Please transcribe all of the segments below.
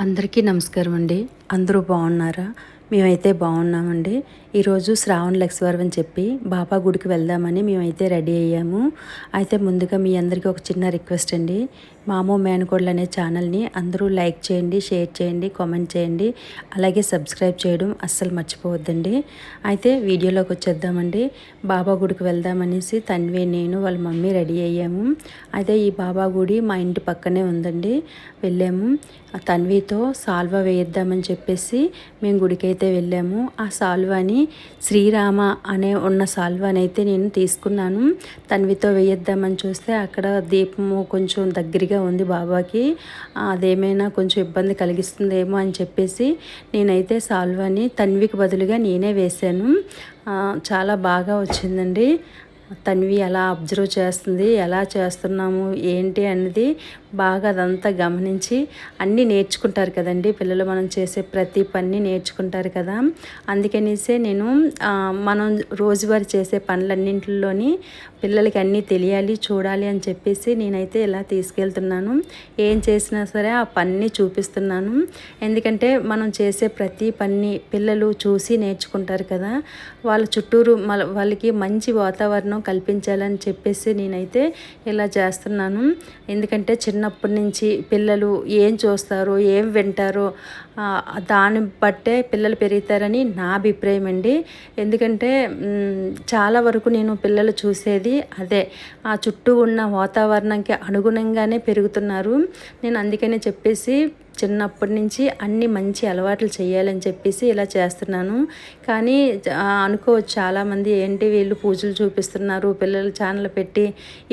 అందరికీ నమస్కారం అండి. అందరూ బాగున్నారా? మేమైతే బాగున్నామండి. ఈరోజు శ్రావణ లక్ష్మీవారం అని చెప్పి బాబా గుడికి వెళ్దామని మేమైతే రెడీ అయ్యాము. అయితే ముందుగా మీ అందరికీ ఒక చిన్న రిక్వెస్ట్ అండి. మామో మేనకోడలు అనే ఛానల్ని అందరూ లైక్ చేయండి షేర్ చేయండి కామెంట్ చేయండి. అలాగే సబ్స్క్రైబ్ చేయడం అస్సలు మర్చిపోవద్దండి. అయితే వీడియోలోకి వచ్చేద్దామండి. బాబా గుడికి వెళ్దామనేసి తన్వి నేను వాళ్ళ మమ్మీ రెడీ అయ్యాము. అయితే ఈ బాబా గుడి మా ఇంటి పక్కనే ఉందండి. వెళ్ళాము. తన్వితో సాల్వ వేయిద్దామని చెప్పేసి మేము గుడికి అయితే వెళ్ళాము. ఆ సాల్వాని శ్రీరామ అనే ఉన్న సాల్వాని అయితే నేను తీసుకున్నాను. తన్వితో వేయిద్దామని చూస్తే అక్కడ దీపము కొంచెం దగ్గరగా ఉంది బాబాకి. అదేమైనా కొంచెం ఇబ్బంది కలిగిస్తుందేమో అని చెప్పేసి నేనైతే సాల్వాని తన్వికి బదులుగా నేనే వేశాను. చాలా బాగా వచ్చిందండి. తన్వి ఎలా అబ్జర్వ్ చేస్తుంది ఎలా చేస్తున్నాము ఏంటి అన్నది బాగా అదంతా గమనించి అన్నీ నేర్చుకుంటారు కదండి. పిల్లలు మనం చేసే ప్రతి పని నేర్చుకుంటారు కదా. అందుకనేసే నేను మనం రోజువారీ చేసే పనులన్నింటిలోని పిల్లలకి అన్నీ తెలియాలి చూడాలి అని చెప్పేసి నేనైతే ఇలా తీసుకెళ్తున్నాను. ఏం చేసినా సరే ఆ పని చూపిస్తున్నాను. ఎందుకంటే మనం చేసే ప్రతి పని పిల్లలు చూసి నేర్చుకుంటారు కదా. వాళ్ళ చుట్టూరు వాళ్ళకి మంచి వాతావరణం కల్పించాలని చెప్పేసి నేనైతే ఇలా చేస్తున్నాను. ఎందుకంటే చిన్న చిన్నప్పటి నుంచి పిల్లలు ఏం చూస్తారో ఏం వింటారో దాన్ని బట్టే పిల్లలు పెరుగుతారని నా అభిప్రాయం అండి. ఎందుకంటే చాలా వరకు నేను పిల్లలు చూసేది అదే. ఆ చుట్టూ ఉన్న వాతావరణంకి అనుగుణంగానే పెరుగుతున్నారు. నేను అందుకనే చెప్పేసి చిన్నప్పటి నుంచి అన్ని మంచి అలవాట్లు చేయాలని చెప్పేసి ఇలా చేస్తున్నాను. కానీ అనుకోవచ్చు చాలామంది ఏంటి వీళ్ళు పూజలు చూపిస్తున్నారు పిల్లలు ఛానల్ పెట్టి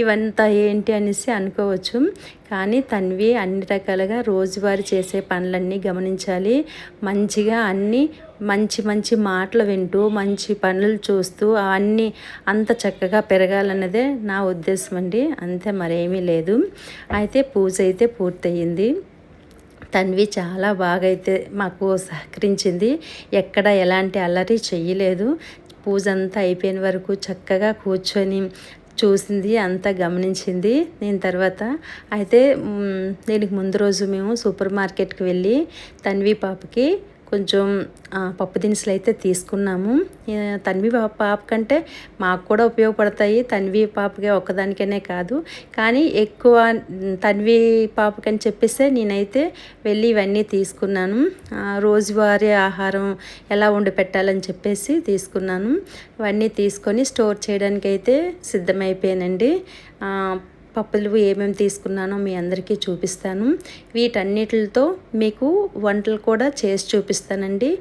ఇవంతా ఏంటి అనేసి అనుకోవచ్చు. కానీ తన్వి అన్ని రకాలుగా రోజువారీ చేసే పనులన్నీ గమనించాలి. మంచిగా అన్నీ మంచి మంచి మాటలు వింటూ మంచి పనులు చూస్తూ అవన్నీ అంత చక్కగా పెరగాలన్నదే నా ఉద్దేశం అండి. అంతే మరేమీ లేదు. అయితే పూజ అయితే పూర్తయింది. తన్వి చాలా బాగా అయితే మాకు సహకరించింది. ఎక్కడ ఎలాంటి అల్లరి చెయ్యలేదు. పూజ అంతా అయిపోయిన వరకు చక్కగా కూర్చొని చూసింది అంతా గమనించింది. నేను తర్వాత అయితే దీనికి ముందు రోజు మేము సూపర్ మార్కెట్కి వెళ్ళి తన్వి పాపకి కొంచెం పప్పు దినుసులు అయితే తీసుకున్నాము. తన్వి పాప కంటే మాకు కూడా ఉపయోగపడతాయి. తన్వి పాపకే ఒక్కదానికనే కాదు. కానీ ఎక్కువ తన్వి పాపకని చెప్పేస్తే నేనైతే వెళ్ళి ఇవన్నీ తీసుకున్నాను. రోజువారీ ఆహారం ఎలా వండి పెట్టాలని చెప్పేసి తీసుకున్నాను. ఇవన్నీ తీసుకొని స్టోర్ చేయడానికి అయితే సిద్ధమైపోయానండి పప్పులు ఏమేమి తీసుకున్నానో మీ అందరికీ చూపిస్తాను. వీటన్నిటితో మీకు వంటలు కూడా చేసి చూపిస్తానండి.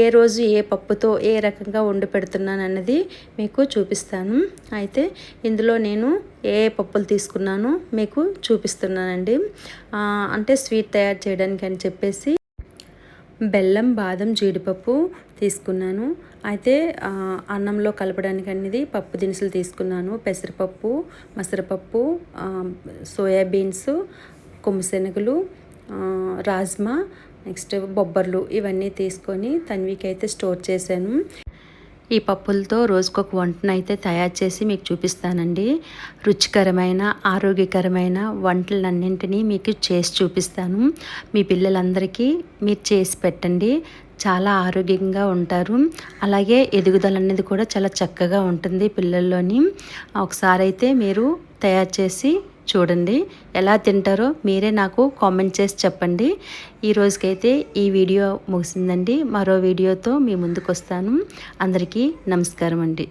ఏ రోజు ఏ పప్పుతో ఏ రకంగా వండి పెడుతున్నాను అన్నది మీకు చూపిస్తాను. అయితే ఇందులో నేను ఏ పప్పులు తీసుకున్నానో మీకు చూపిస్తున్నానండి. అంటే స్వీట్ తయారు చేయడానికి అని చెప్పేసి బెల్లం బాదం జీడిపప్పు తీసుకున్నాను. అయితే అన్నంలో కలపడానికి అనేది పప్పు దినుసులు తీసుకున్నాను. పెసరపప్పు మసరపప్పు సోయాబీన్స్ కొమ్మిశనగలు రాజ్మా నెక్స్ట్ బొబ్బర్లు ఇవన్నీ తీసుకొని తన్వికి అయితే స్టోర్ చేశాను. ఈ పప్పులతో రోజుకొక వంటను అయితే తయారు చేసి మీకు చూపిస్తానండి. రుచికరమైన ఆరోగ్యకరమైన వంటలన్నింటినీ మీకు చేసి చూపిస్తాను. మీ పిల్లలందరికీ మీరు చేసి పెట్టండి. చాలా ఆరోగ్యంగా ఉంటారు. అలాగే ఎదుగుదల అనేది కూడా చాలా చక్కగా ఉంటుంది పిల్లల్లోని. ఒకసారి అయితే మీరు తయారు చేసి చూడండి. ఎలా తింటారో మీరే నాకు కామెంట్ చేసి చెప్పండి. ఈ రోజుకైతే ఈ వీడియో ముగిసిందండి. మరో వీడియోతో మీ ముందుకు వస్తాను అందరికీ నమస్కారం అండి.